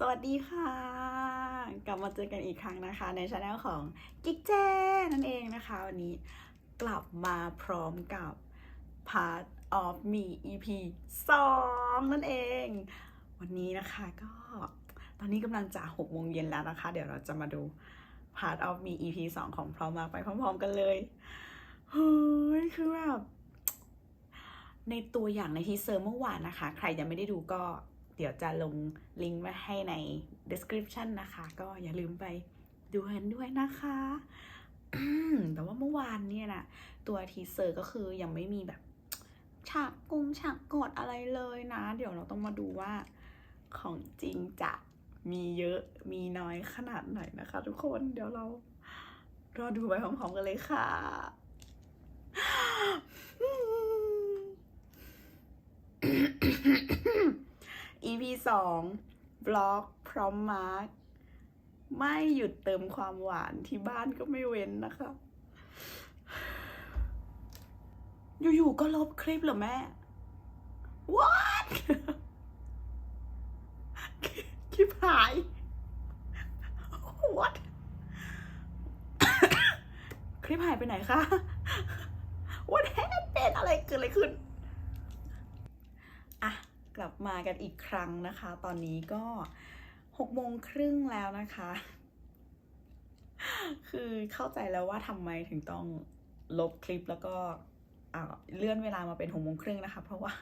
สวัสดีค่ะ กลับมาเจอกันอีกครั้งนะคะ ในช anel ของกิ๊กเจนั่นเองนะคะ วันนี้กลับมาพร้อมกับ Part of Me EP 2 นั่นเอง วันนี้นะคะก็ตอนนี้กำลังจะ6โมงเย็นแล้วนะคะ เดี๋ยวเราจะมาดู Part of Me EP 2 ของพร้อมมากไปพร้อมๆกันเลยเฮ้ยคือแบบในตัวอย่างในทีเซอร์เมื่อวานนะคะ ใครยังไม่ได้ดูก็ เดี๋ยวจะลงลิงก์ไว้ให้ใน description นะคะ ก็อย่าลืมไปดูกันด้วยนะคะ แต่ว่าเมื่อวานเนี่ยนะตัวทีเซอร์ก็คือยังไม่มีแบบฉากกงฉากกดอะไรเลยนะ เดี๋ยวเราต้องมาดูว่าของจริงจะมีเยอะมีน้อยขนาดไหนนะคะ ทุกคนเดี๋ยวเรารอดูไปพร้อมๆกันเลยค่ะ EP สองบล็อกพร้อมมาร์กไม่หยุดเติมความหวานที่บ้านก็ไม่เว้นนะคะ อยู่ๆก็ลบคลิปเหรอแม่ what คลิปหาย what คลิปหายไปไหนคะ what happened อะไรเกิดอะไรขึ้น กลับมากันอีกครั้งนะคะ ตอนนี้ก็หกโมงครึ่งแล้วนะคะ คือเข้าใจแล้วว่าทำไมถึงต้องลบคลิปแล้วก็เลื่อนเวลามาเป็นหกโมงครึ่งนะคะ เพราะว่า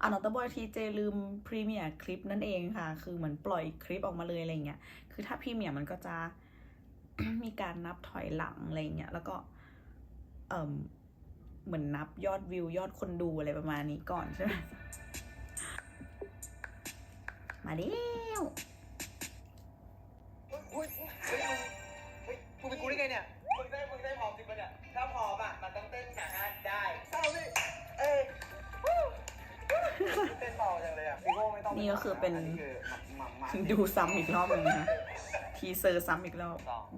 อ่านอตบอยทีเจลืมพรีเมียร์คลิปนั่นเองค่ะ คือเหมือนปล่อยคลิปออกมาเลยอะไรเงี้ย คือถ้าพรีเมียร์มันก็จะมีการนับถอยหลังอะไรเงี้ย แล้วก็เอ่มเหมือนนับยอดวิวยอดคนดูอะไรประมาณนี้ก่อนใช่ไหม มาเร็วอุ้ยเฮ้ยเฮ้ยกูเป็นกูได้ไงเนี่ย มึงได้มึงได้พร้อมจริงปะเนี่ย ถ้าพร้อมอะ มันต้องเต้นหนาได้เศร้าสิเอ้ยเต้นเบาจังเลยอะพี่โก้ไม่ต้องนี่ก็คือเป็นคือหมักหมักดูซ้ำอีกรอบหนึงนะทีเซอร์ซ้ำอีกรอบสอง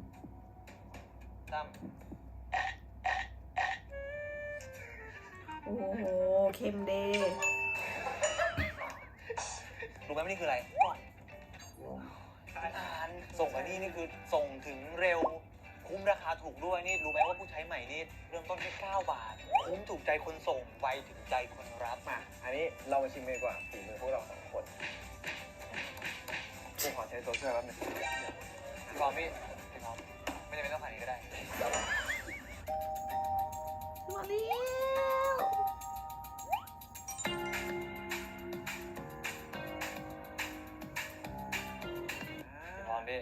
สามโอ้โห เข้มเด รู้ไหมว่านี่คืออะไรก่อนอ่านส่งอันนี้นี่คือส่งถึงเร็ว คุ้มราคาถูกด้วยนี่รู้ไหมว่าผู้ใช้ใหม่นี่เริ่มต้นแค่9บาท คุ้มถูกใจคนส่งไวถึงใจคนรับมา อันนี้เรามาชิมกันดีกว่าฝีมือพวกเราสองคนกูขอใช้ตัวช่วยแป๊บนึงพี่พร้อมพี่พี่พร้อมไม่จำเป็นต้องผ่านนี้ก็ได้มาเพี่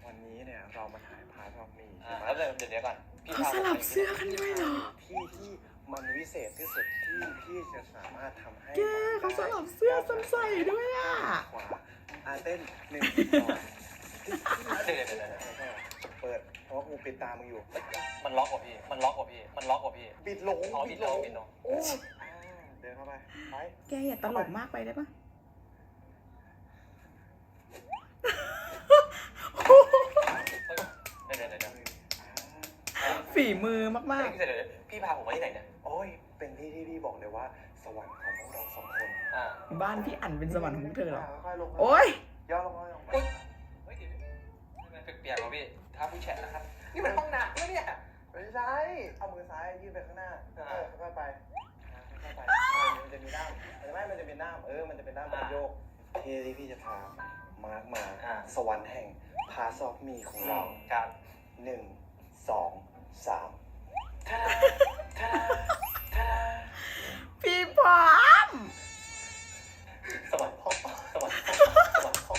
พร้อมพี่ วันนี้เนี่ยเรามาถ่ายพาร์ทออฟมีอ่าใช่ไหมแล้วเดี๋ยวเดี๋ยวก่อนพี่เขาพาสผมลับไปเสื้อกันด้วยเหรอที่ที่มันวิเศษที่สุดที่พี่จะสามารถทำให้แกเขาสลับเสื้อซ้ำใส่ด้วยอะ ขวาอาเต้นหนึ่งสองเดี๋ยวเดี๋ยวเดี๋ยวเดี๋ยวแล้วก็เปิดเพราะว่ากูปิดตามึงอยู่ มันล็อกกว่าพี่ มันล็อกกว่าพี่ มันล็อกกว่าพี่ปิดหลงอ๋อปิดลงปิดลง โอ้อ่าเดินเข้าไปไป แกอย่าตลกมากไปได้ปะ เฮ้ยเดี๋ยวเดี๋ยวเดี๋ยวอ่าฝีมือมาก เดี๋ยวเดี๋ยวเดี๋ยวพี่พาผมมาที่ไหนเนี่ยโอ้ย เป็นที่ที่พี่บอกเลยว่า สวรรค์ของพวกเราสองคนอ่าๆ บ้านพี่อั๋นเป็นสวรรค์ของพวกเธอเหรอ ค่อยๆลงมาโอ๊ย ย่อลงมาลงมาเฮ้ยเฮ้ยเดี๋ยวนี่มันเปียกๆว่ะพี่ท้าผู้แฉะนะครับ นี่มันห้องน้ำนะเนี่ย ไม่ใช่เอามือซ้ายยื่นไปข้างหน้าอ่าเออค่อยๆไปอ่าค่อยๆไปเออมันจะมีด้ามเห็นไหมมันจะเป็นด้ามเออมันจะเป็นด้ามแบบโยกที่ที่พี่จะพา มาร์กมา อ่า สวรรค์แห่งพาซอฟมีของเราครับหนึ่งสองสามท่าดาท่าดาท่าดาพี่พร้อมสวัสดีพ่อสวัสดีพ่อสวัสดีพ่อ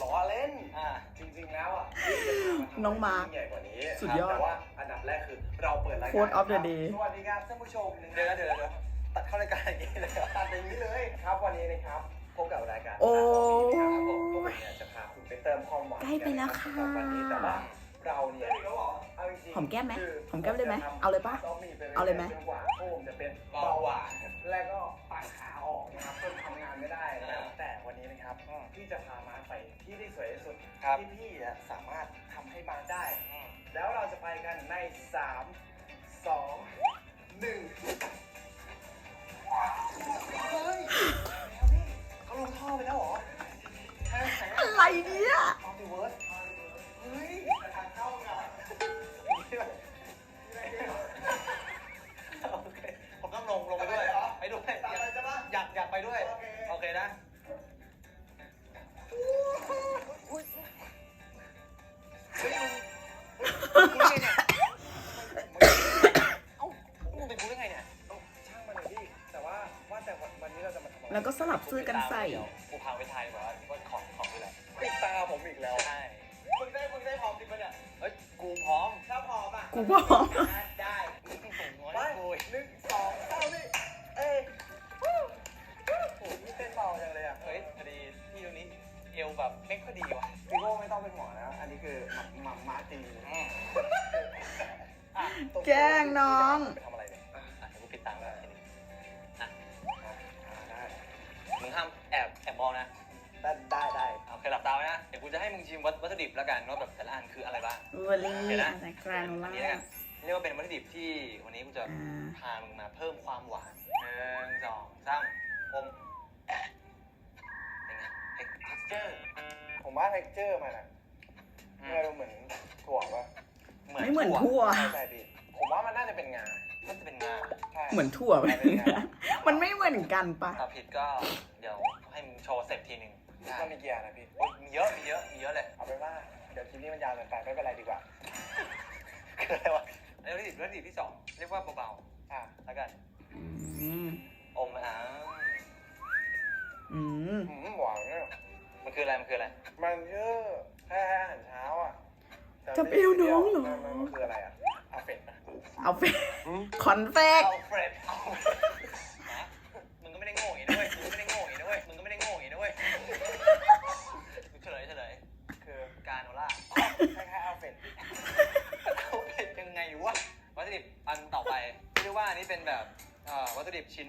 ล้อเล่น อ่า จริงๆแล้วอะน้องมาร์คใหญ่กว่านี้สุดยอดแต่ว่าอันดับแรกคือเราเปิดรายการ Quote of the day สวัสดีครับท่านผู้ชมเดี๋ยวนะเดี๋ยวนะเดี๋ยวตัดเข้ารายการอย่างนี้เลยเหรอตัดอย่างนี้เลยครับวันนี้นะครับ พบกับรายการโอ้ครับผมพวกผมเนี่ยจะพาคุณไปเติมความหวานใกล้ไปแล้วค่ะกันนรับวันนี้แต่ว่าเราเนี่ยเอาจริงๆหอมแก้มไหมคือหอมแก้มได้ไหมเอาเลยปะต้องมีไปรื่ๆเอาเลยไหมจนกว่าพวกผมจะเป็นเบาหวานแล้วก็ปากขาออกนะครับจนทำงานไม่ได้นะครับแต่วันนี้นะครับพี่จะพามาไปที่ที่สวยที่สุดครับที่พี่อะสามารถทำให้มาได้อืมแล้วเราจะไปกันใน3 2 1าไปแล้วหรออะไรเนี่ยโอ้ยทางเข้ผมต้องลงลงไปด้วย ไปด้วย อยากอยากไปด้วย โอเคนะ แล้วก็สลับซื้อกันใส่เดี๋ยวกูพาไปทายดีกว่าว่าของของคืออะไรปิดตาผมอีกแล้วใช่มึงได้มึงได้พร้อมจริงปะเนี่ยเฮ้ยกูพร้อมถ้าพร้อมอะกูบอกได้มึงต้องส่งน้อยไปกูหนึ่งสองสามนี่เอ้ยวู้โอ้โหนี่เต้นเบาจังเลยอะเฮ้ยพอดีพี่ตรงนี้เอวแบบไม่ค่อยดีว่ะพี่โก้ไม่ต้องเป็นหมอนะอันนี้คือหมัมหมัมม้าตีอืมอะแกล้งน้อง แอบแอบมองนะ ได้ได้ได้เอาเคยหลับตาไว้นะ เดี๋ยวกูจะให้มึงชิมวัตวัตถุดิบแล้วกันว่าแบบแต่ละอันคืออะไรบ้าง วอลลี่อะไรกราโนอัล่านนี้แล้วกันเรียกว่าเป็นวัตถุดิบที่วันนี้กูจะอ่าพามึงมาเพิ่มความหวานหนึ่งสองสามอมเป็นไงเท็กเจอร์ผมว่า texture มันอะเมื่อเราเหมือนถั่วปะไม่เหมือนทั่วใช่ใช่พี่ผมว่ามันน่าจะเป็นงา มันจะเป็นงาใช่เหมือนถั่วไปมันไม่เหมือนกันปะถ้าผิดก็เดี๋ยวให้มึงโชว์เสร็จทีหนึ่งได้มันมีกี่อย่างนะพี่โอ๊ยมีเยอะมีเยอะมีเยอะเลยเอาเป็นว่าเดี๋ยวคลิปนี้มันยาวเกินไปไม่เป็นไรดีกว่าคืออะไรวะอันนี้วัตถุดิบวัตถุดิบที่สองเรียกว่าเบาอะๆแล้วกันอืมอมอ่าอืมหืมหวานเนี่ยมันคืออะไรมันคืออะไรมันชื่อแค่อาหารเช้าอะแต่จะเปรี้ยวน้องเหรอมันมันมันคืออะไรอะอาเฟตนะ เอาไปคอนเฟกเอาเฟรดเอาฮะมึงก็ไม่ได้โง่อย่างนี้ด้วยมึงก็ไม่ได้โง่อย่างนี้ด้วยมึงก็ไม่ได้โง่อย่างนี้ด้วยเฉลยเฉลยคือการโนล่าคล้ายๆอาเฟตเอาเป็นยังไงวะวัตถุดิบอันต่อไปเรียกว่าอันนี้เป็นแบบเอ่อวัตถุดิบชิ้น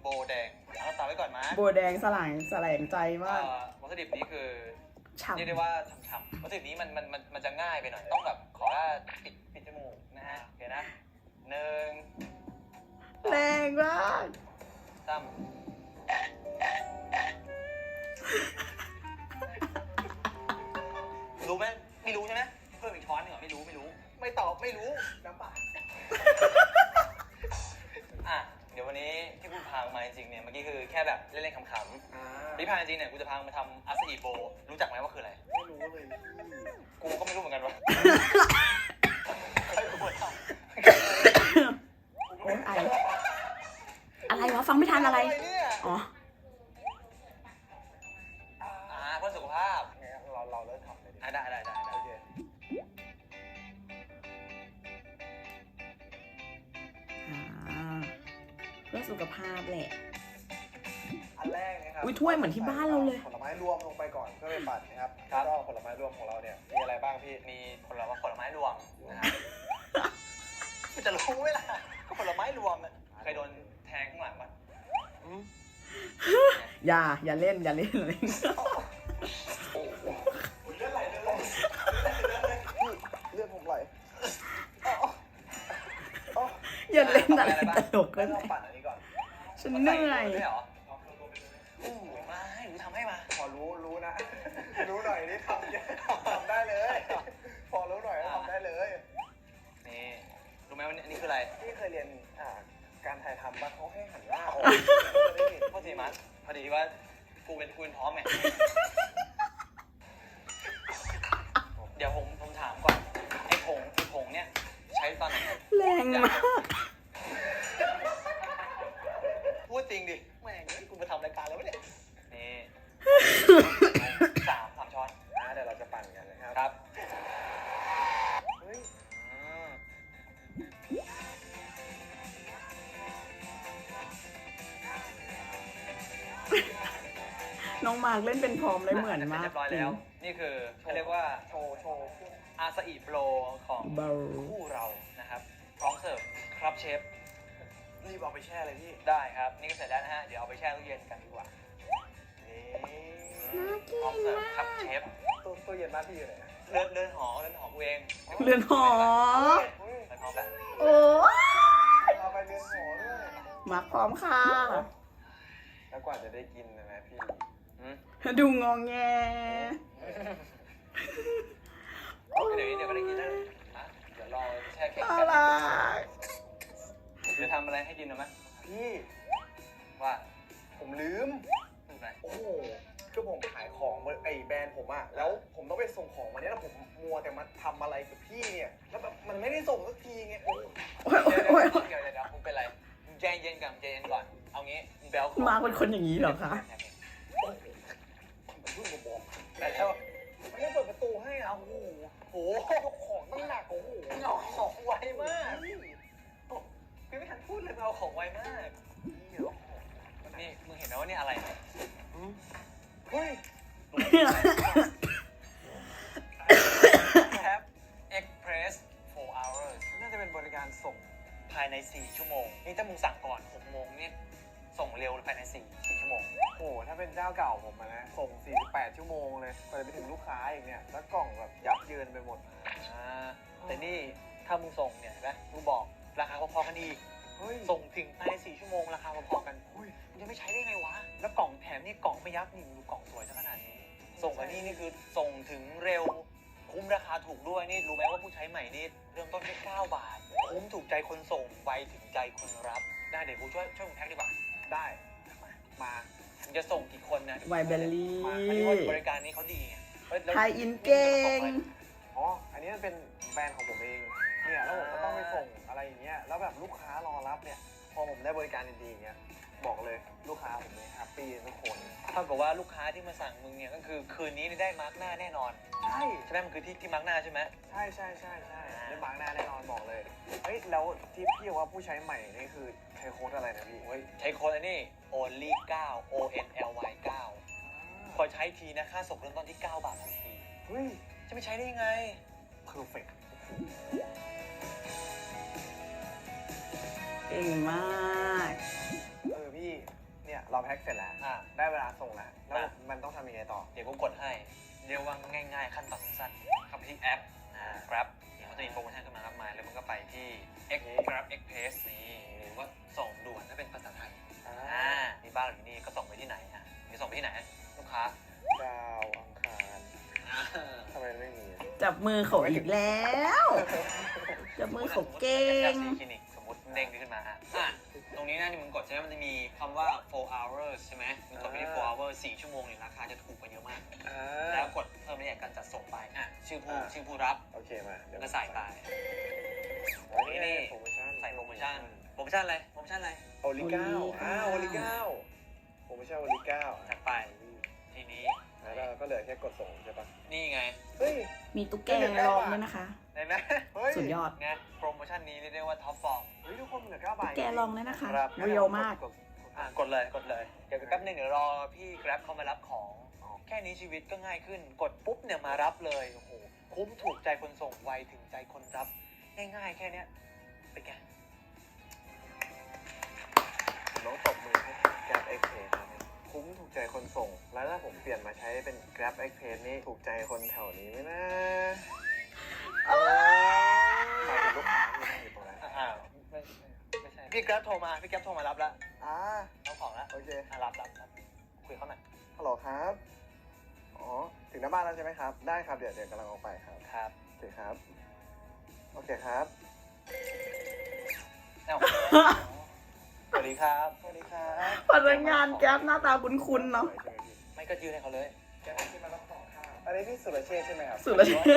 โบแดงเอาต่อไว้ก่อนมาโบแดงสลายแสลงใจมากเอ่อวัตถุดิบนี้คือฉ่ำเรียกได้ว่าฉ่ำๆวัตถุดิบนี้มันมันมันมันจะง่ายไปหน่อย ต้องแบบขอว่าปิดปิดจมูก นะฮะโอเคนะหนึ่งแรงมากสามรู้ไหมไม่รู้ใช่ไหมเพิ่มอีกช้อนหนึ่งเหรอไม่รู้ไม่รู้ ไม่ตอบไม่รู้น้ำเปล่าอะเดี๋ยววันนี้ที่กูพามาจริงๆเนี่ยเมื่อกี้คือแค่แบบเล่นๆขำอ่าๆที่พาจริงๆเนี่ยกูจะพามาทำอาซาอิโบรู้จักไหมว่าคืออะไร ไม่รู้เลย อย่า อย่าเล่น อย่าเล่นอะไรเลือดไหลเลยพี่เลือดผมไหลอย่าเล่นอะไรตลกก็ก็ต้อได้งปั่นอันนี้ก่อนฉันเหนื่อยไม่เหรออู้มาให้หนูทำให้มาพอรู้รู้นะ รู้หน่อยนี่ทำทำได้เลย พอรู้หน่อยก็ทำได้เลย นี่รู้ไหมว่าอันนี้คืออะไรพี่เคยเรียนอ่าการถ่ายทำบ้างเขาให้หันหน้าออกโทษทีมัส พอดีว่ากูเป็นกูเป็นพร้อมไง เดี๋ยวผมผมถามก่อนไอ้ผงไอ้ผงเนี่ย ใช้ตอนไหนแรงมาก พร้อมเลยเหมือนมากเรียบร้อยแล้ว นี่คือเขาเรียกว่าโชว์โชว์เครื่องอาซาอิโปรของเบา คู่เรานะครับพร้อมเสิร์ฟครับเชฟรีบเอาไปแช่เลยพี่ ได้ครับ นี่ก็เสร็จแล้วนะฮะ เดี๋ยวเอาไปแช่ตู้เย็นกันดีกว่านี่น่ากิพร้อมนเสิร์ฟมาครับกเชฟตู้ตู้เย็นบ้านพี่อยู่ไหนนะเลื่อนเลื่อนหอเลื่อนหอกูเองเรือนหอเฮ้ยเลื่อนหอแบบโอ้ยเราไปเรียนหอด้วย มาพร้อมค่ะ แล้วกว่าจะได้กินนะนะพี่ ดูงองแง เดี๋ยวเดี๋ยวก็ได้กินนล้ะเดี๋ยวรอแช่แข็งน่เดี๋ยวทำอะไรให้กินนะาไหมพี่ว่าผมลืมถูกไหมโอ้โหคือผมขายของบนไอ้แบรนด์ผมอะแล้วผมต้องไปส่งของวันนี้แล้วผมมัวแต่มาทำอะไรกับพี่เนี่ยแล้วแบบมันไม่ได้ส่งสักทีไงโอ้ยโอ้ยโอ้ยเดี๋ยวโอ้ยเดี๋ยวเดี๋ยวเดี๋ยเป็นไรมึงใจเย็นก่อนใจเย็นก่อน เอางี้แบลคมาเป็นคนอย่างนี้เหรอคะ แต่แล้วมันไม่เปิดประตูให้อะโอ้โหโหยกของตั้งหนักโอ้โหเอาของไวมากพี่ไม่ทันพูดเลยเอาของไวมากนี่มึงเห็นไหมว่านี่อะไรเนี่ยเฮ้ยแคป Express 4 hours น่าจะเป็นบริการส่งภายใน 4 ชั่วโมง นี่ถ้ามึงสั่งก่อน 6 โมงเนี่ย ส่งเร็วภายใน4 4ชั่วโมง โอ้โหถ้าเป็นเจ้าเก่าผมอะนะ ส่ง 48 ชั่วโมงเลยกว่าจะไปถึงลูกค้าอีกเนี่ย แล้วกล่องแบบยับเยินไปหมด อ่าแต่นี่ถ้ามึงส่งเนี่ยเห็นไหมมึงบอกราคาพอๆกันอีก เฮ้ย ส่งถึงภายใน4ชั่วโมงราคาพอๆกันอุ้ยมึงจะไม่ใช้ได้ไงวะ แล้วกล่องแถมนี่กล่องไม่ยับนี่มึงดูกล่องสวยซะขนาดนี้ ส่งอันนี้นี่คือส่งถึงเร็ว คุ้มราคาถูกด้วยนี่รู้ไหมว่าผู้ใช้ใหม่นี่เริ่มต้นแค่9บาท คุ้มถูกใจคนส่งไวถึงใจคนรับ ได้เดี๋ยวกูช่วยช่วยมึงแพ็คดีกว่า ได้มามึงจะส่งกี่คนนะไวเบลลี่อันนี้ว่าบริการนี้เขาดีไงเฮ้แล้วไทยอินเก่ง อ๋อ อันนี้มันเป็นแบรนด์ของผมเอง เนี่ย แล้วผมก็ต้องไปส่งอะไรอย่างเงี้ย แล้วแบบลูกค้ารอรับเนี่ย พอผมได้บริการดีๆอย่างเงี้ย บอกเลยลูกค้าผมเนี่ยแฮปปี้ทุกคน เท่ากับว่าลูกค้าที่มาสั่งมึงเนี่ยก็คือคืนนี้ได้มาร์กหน้าแน่นอน ใช่ใช่ไหมมันคือที่ที่มาร์กหน้าใช่ไหมใช่ใช่ใช่ใช่ได้บางหน้าแน่นอนบอกเลยเฮ้ยแล้วที่พี่ว่าผู้ใช้ใหม่นี่คือใช้โค้ดอะไรนะพี่โอ้ยใช้โค้ดอันนี้ only 9 o n l y 9พอใช้ทีนะค่าส่งเริ่มต้นที่ 9 บาททันทีเฮ้ยจะไม่ใช้ได้ยังไงเพอร์เฟกต์เก่งมากเออพี่ เนี่ยเราแพ็คเสร็จแล้ว อะได้เวลาส่งแล้ว แล้วอะมันต้องทำยังไงต่อ เดี๋ยวกูกดให้ เรียกว่าง่ายๆ ขั้นตอนสั้นๆเข้าไปที่แอปอ่า Grab เดี๋ยวเขาจะมีโปรโมชั่นขึ้นมามากมาย แล้วมึงก็ไปที่ X Grab Express นี่หรือว่าส่งด่วนถ้าเป็นภาษาไทยอ่า อ่ามีบ้านหรือนี่ก็ส่งไปที่ไหนอะมีส่งไปที่ไหนลูกค้าดาวอังคารทำไมไม่มีอะจับมือเขาอีกแล้ว จับมือเขาเก่งคลินิกสมมติเด้งขึ้นมาอะอะต รงนี้นะนี่มึงกดใช่ไหมมันจะมีคำว่า4 hours ใช่ไหมมึงกดไปที่4 hours 4ชั่วโมงเนี่ยราคาจะถูกกว่าเยอะมาก อ่าแล้วกดเพิ่มรายละเอียดการจัดส่งไปอะชื่อผู้อ่าชื่อผู้รับโอเคมาเดี๋ยวก็ใส่ไป อันนี้นี่ โปรโมชั่นใส่โปรโมชั่นโปรโมชั่นอะไรโปรโมชั่นอะไรโอลิเก้าโอลิเก้าอ่าโอลิเก้าโปรโมชั่นโอลิเก้าจัดไปทีนี้แล้วเราก็เหลือแค่กดส่งใช่ปะนี่ไงเฮ้ย มีตุ๊กแกลองด้วยนะคะ เห็นไหมเฮ้ยสุดยอดไงโปรโมชั่นนี้เรียกได้ว่าท็อปฟอร์มเฮ้ยทุกคนเหลือเก้าใบแกลองด้วยนะคะครับเรียวมากกดอะกดเลยกดเลย เดี๋ยวแป๊บนึงเดี๋ยวรอพี่ Grab เข้ามารับของ แค่นี้ชีวิตก็ง่ายขึ้น กดปุ๊บเนี่ยมารับเลยโอ้โหคุ้มถูกใจคนส่งไวถึงใจคนรับ ง่ายๆ แค่เนี้ยเป็นไงน้องตบมือให้ Grab Express ครับคุ้มถูกใจคนส่ง แล้วถ้าผมเปลี่ยนมาใช้เป็น Grab Express นี่ถูกใจคนแถวนี้ไหมนะ หมายถึงลูกค้าที่นั่งอยู่ตรงนั้นอ้าวไม่ไม่ใช่พี่ Grab โทรมาพี่ Grab โทรมารับแล้วอ่าเอาของแล้วโอเคอะรับรับรับคุยเขาหน่อยฮัลโหลครับ อ๋อ ถึงหน้าบ้านแล้วใช่ไหมครับ ได้ครับ เดี๋ยวเดี๋ยวกำลังออกไปครับ ครับโอเคครับ โอเคครับ เอ้าสวัสดีครับสวัสดีครับ พนักงานแก๊ปหน้าตาคุ้นๆเนาะ ไม่ก็ยืนให้เขาเลยแกที่มารับของข้าวอันนี้พี่สุรเชษฐ์ใช่ไหมครับสุรเชษฐ์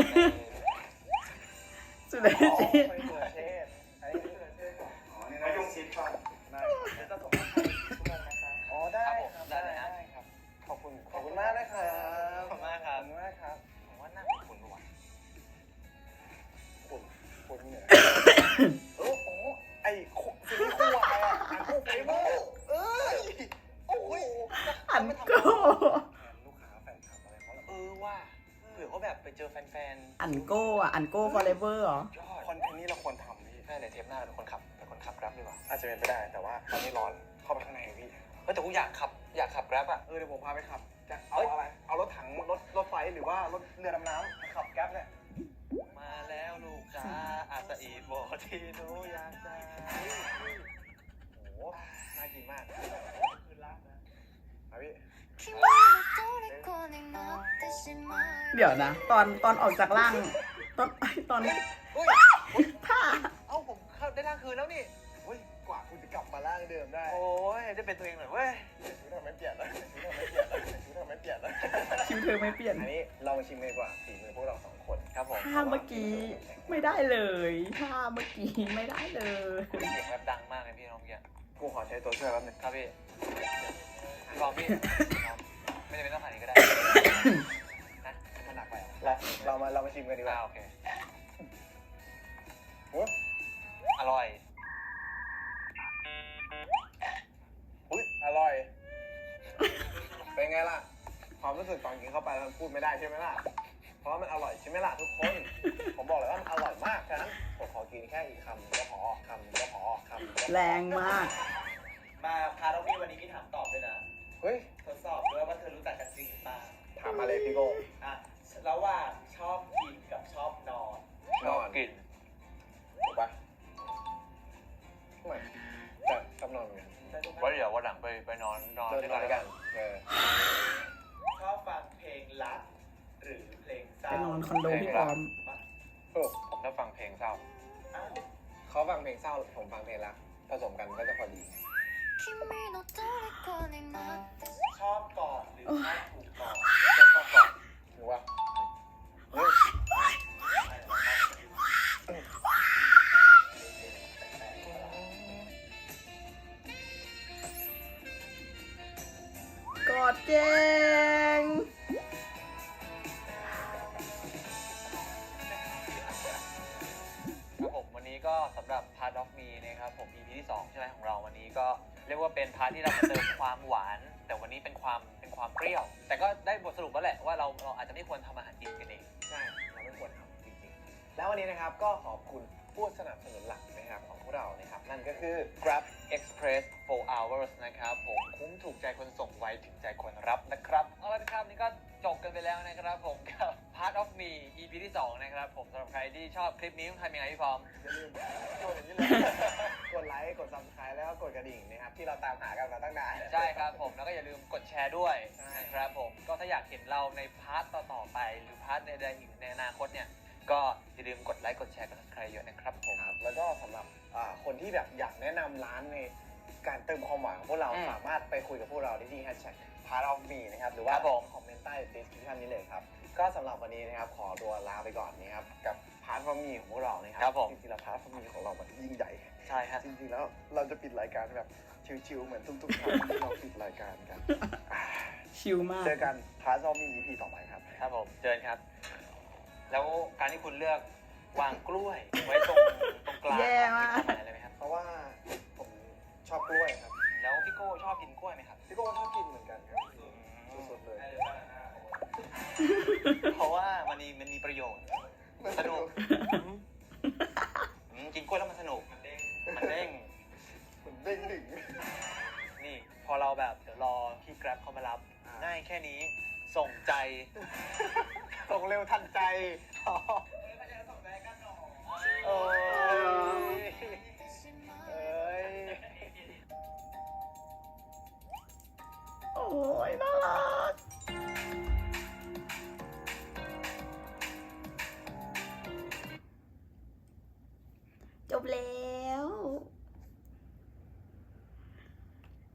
สุดเลยอ๋อไม่สุรเชษฐ์อันนี้พี่สุรเชษฐ์ก่อนอ๋อนี่นะยุ่งชิดก่อนได้เดี๋ยวจะส่งมาให้ชั่วโมงนะครับอ๋อได้ครับได้เลยฮะครับขอบคุณขอบคุณมากนะครับ อะอันโก้ฟอร์เรเวอร์เหรอๆยอดคอนเทนต์นี้เราควรทำพี่แม่เดี๋ยวเทปหน้าเป็นคนขับเป็นคนขับกราฟดีกว่า อาจจะเป็นไปได้แต่ว่าตอนนี้ร้อนเข้าไปข้างในพี่เฮ้ยแต่กูอยากขับอยากขับกราฟอะเออเดี๋ยวผมพาไปขับจะเอาอะไร เอารถถังรถรถไฟหรือว่ารถเรือดำน้ำขับแก๊ปเนี่ยมาแล้วลูกจ้าอาซาอีโบที่หนูอยากจะโอ้โหน่ากินมากคืนละนะเอาพี่เดี๋ยวนะ ตอนตอนออกจากร่าง ตอนตอนเฮ้ยท่าเอ้าผมเข้าได้ร่างคืนแล้วนี่เฮ้ยกว่าคุณจะกลับมาร่างเดิมได้โอ้ยได้เป็นตัวเองหน่อยเว้ยชีวิตทำไมเปลี่ยนแล้วชีวิตทำไมเปลี่ยนแล้วชีวิตทำไมเปลี่ยนแล้วชีวิตธอไม่เปลี่ยนอันนี้เรามาชิมกันดีกว่าฝีมือพวกเราสองคนครับผมท่าเมื่อกี้ไม่ได้เลยท่าเมื่อกี้ไม่ได้เลยเสียงแบบดังมากเลยพี่น้องเมื่อกี้กูขอใช้ตัวช่วยแป๊บนึงครับพี่พี่บอมพี่ไม่จำเป็นต้องผ่านนี้ก็ได้ เหรอเราเรามาเรามาชิมกันดีกอ่าว่าโอเคโอ้อร่อยอุ๊ยอร่อย เป็นไงล่ะ ความรู้สึกตอนกินเข้าไปแล้วพูดไม่ได้ใช่ไหมล่ะ เพราะว่ามันอร่อยใช่ไหมล่ะทุกคน ผมบอกเลยว่ามันอร่อยมากฉะนั้นผมขอกินแค่อีกคำก็พอคำก็พอคำก็พอแรงมาก มาพาเราพี่วันนี้พี่ถามตอบด้วยนะ เฮ้ย ทดสอบด้วยว่าเธอรู้จักกันจริงหรือเปล่าถามมาเลยพี่โก้อะ ระหว่างชอบกินกับชอบนอน ชอบกินถูกปะไม่แต่ชอบนอนเหมือนกันไว่าเดี๋ยววันหลังไปไปนอนนอนด้วยกันกันชอบฟังเพลงรัก หรือเพลงเศร้าไปนอนคอนโดพี่ปอม โอ้ผมถ้าฟังเพลงเศร้าเขาฟังเพลงเศร้าผมฟังเพลงรักผสมกันก็จะพอดีชอบกอดหรือชอบถูกกอดชอบกอดหรือว่า เก่ง ครับผมวันนี้ก็สำหรับ Part of Me นะครับผม EP ที่2ใช่ไหมของเราวันนี้ก็เรียกว่าเป็นพาร์ทที่เรามาเติม ความหวาน แต่วันนี้เป็นความเป็นความเปรี้ยว แต่ก็ได้บทสรุปแล้วแหละว่าเราเราอาจจะไม่ควรทำอาหารกินกันเอง ใช่ เราไม่ควรทำจริงๆ แล้ววันนี้นะครับก็ขอบคุณ ผู้สนับสนุนหลักนะครับของพวกเรานะครับ นั่นก็คือ Grab Express 4 hours นะครับผมคุ้มถูกใจคนส่งไวถึงใจคนรับนะครับเอาละนะครับนี่ก็จบกันไปแล้วนะครับผมกับ Part of Me EP ที่ 2 นะครับผมสำหรับใครที่ชอบคลิปนี้ต้องทำยังไงพี่ฟอร์มอย่าลืมกดอย่างนี้เลยกดไลค์กด subscribe แล้วก็กดกระดิ่งนะครับที่เราตามหากันมาตั้งนาน ใช่ครับผมแล้วก็อย่าลืมกดแชร์ด้วยใช่ นะครับผมก็ถ้าอยากเห็นเราในพาร์ทต่อๆไป หรือพาร์ทในใดๆอีกในอนาคตเนี่ย ก็อย่าลืมกดไลค์กดแชร์กันใครเยอะนะครับผม ครับแล้วก็สำหรับอ่าคนที่แบบอยากแนะนำร้านในการเติมความหวานของพวกเราอืมสามารถไปคุยกับพวกเราได้ที่ hashtag part of me นะครับหรือว่าครับผม คอมเมนต์ใต้ description นี้เลยครับ ก็สำหรับวันนี้นะครับขอตัวลาไปก่อนนะครับกับ part of me ของพวกเรานะครัครับผม จริงๆแล้ว part of me ของเรามันยิ่งใหญ่ ใช่ฮะ จริงๆแล้วเราจะปิดรายการแบบชิวๆเหมือนทุกๆครั้งที่เราปิดรายการกันอ่าชิลมาก เจอกัน part of me EP ต่อไปครับ ครับผมเชิญครับ แล้วการที่คุณเลือกวางกล้วย ไว้ตรงตรงกลางแย่มากมีความหมายอะไรไหมครับ เพราะว่าผมชอบกล้วยครับแล้วพี่โก้ชอบกินกล้วยไหมครับพี่โก้ชอบกินเหมือนกันครับสุดๆเลยได้เลยว่าหน้าของเพราะว่ามันมีมันมีประโยชน์ สนุก อืมกินกล้วยแล้วมันสนุก มันเด้ง มันเด้งมันเด้งดึงนี่พอเราแบบเดี๋ยวรอพี่แกร็บเขามารับอ่าง่ายแค่นี้ ส่งใจ ส่งเร็วทันใจอ๋อโเอ้ยโอ้ยน่ารักจบแล้ว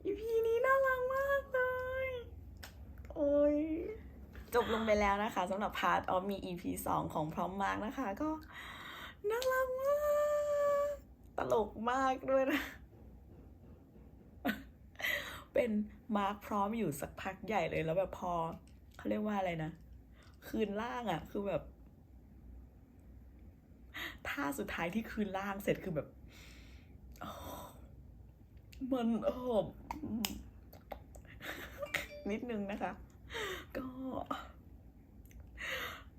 อีพีนี้น่ารักมากเลย โอ้ย จบลงไปแล้วนะคะสำหรับ Part of Me EP 2 ของพร้อมมากนะคะ ก็น่ารักมาก ตลกมากด้วยนะ เป็นมาร์คพร้อมอยู่สักพักใหญ่เลยแล้วแบบพอเขาเรียกว่าอะไรนะ คืนล่างอะ่ะ คือแบบท่าสุดท้ายที่คืนล่างเสร็จคือแบบมันโอ้นิดนึงนะคะ ก็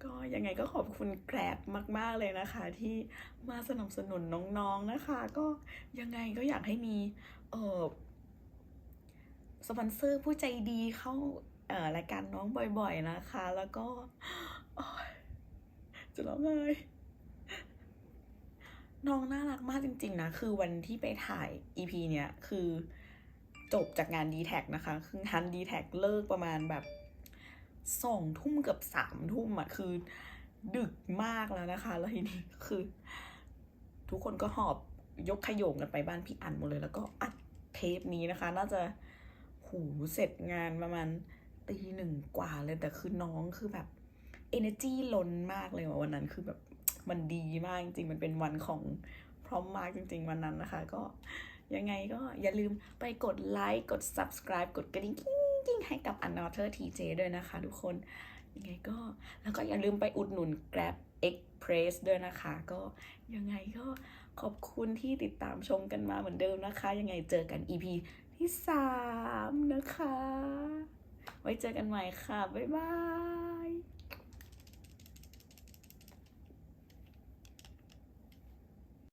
ก็ยังไงก็ขอบคุณแกร็บมาก ๆ เลยนะคะ ที่มาสนับสนุนน้องๆนะคะ ก็ยังไงก็อยากให้มีเออสปอนเซอร์ผู้ใจดีเข้าเออรายการน้องบ่อยๆนะคะ แล้วก็จะร้องไห้น้องน่ารักมากจริง ๆ นะ คือวันที่ไปถ่าย EP เนี้ยคือจบจากงาน d t แทนะคะ คืองาน d t แทเลิกประมาณแบบ สองทุ่มเกือบสามทุ่มอะคือ ดึกมากแล้วนะคะ แล้วทีนี้คือ ทุกคนก็หอบยกขยงกันไปบ้านพี่อันหมดเลย แล้วก็อัดเทปนี้นะคะ น่าจะหูเสร็จงานประมาณตีหนึ่งกว่าเลยแต่คือน้องคือแบบ energy ล้นมากเลยว,วันนั้นคือแบบมันดีมากจริงๆมันเป็นวันของพร้อมมากจริง ๆ วันนั้นนะคะ ก็ยังไงก็อย่าลืมไปกดไลค์กด subscribe กดกระดิ่ง กิ้งๆ ให้กับ Another TJ ด้วยนะคะทุกคน ยังไงก็แล้วก็อย่าลืมไปอุดหนุน Grab Express ด้วยนะคะ ก็ยังไงก็ขอบคุณที่ติดตามชมกันมาเหมือนเดิมนะคะ ยังไงเจอกัน EP ที่ 3 นะคะ ไว้เจอกันใหม่ค่ะ บ๊ายบาย